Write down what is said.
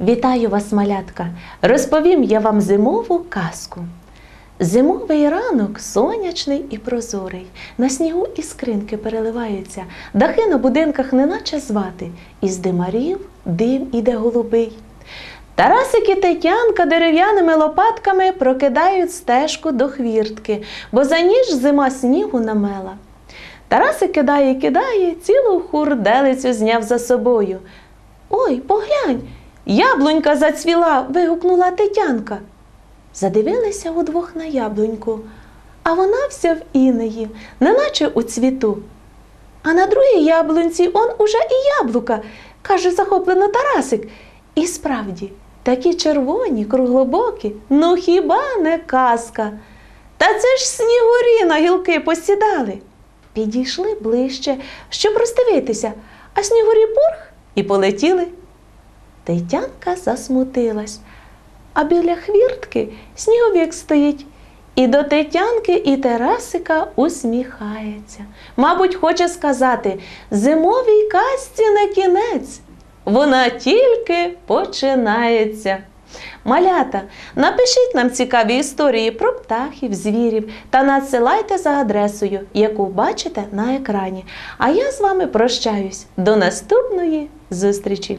Вітаю вас, малятка! Розповім я вам зимову казку. Зимовий ранок сонячний і прозорий. На снігу іскринки переливаються, дахи на будинках неначе звати, із димарів дим іде голубий. Тарасик і Тетянка дерев'яними лопатками прокидають стежку до хвіртки, бо за ніж зима снігу намела. Тарасик кидає, кидає, цілу хурделицю зняв за собою. Ой, поглянь, яблунька зацвіла, вигукнула Тетянка. Задивилися удвох на яблуньку, а вона вся в інеї, неначе у цвіту. А на другій яблунці он уже і яблука, каже захоплено Тарасик. І справді, такі червоні, круглобокі, ну хіба не казка? Та це ж снігурі на гілки посідали. Підійшли ближче, щоб роздивитися, а снігурі пурх і полетіли. Тетянка засмутилась, а біля хвіртки сніговік стоїть. І до Тетянки і Тарасика усміхається. Мабуть, хоче сказати, зимовій казці не кінець. Вона тільки починається. Малята, напишіть нам цікаві історії про птахів, звірів та надсилайте за адресою, яку бачите на екрані. А я з вами прощаюсь. До наступної зустрічі!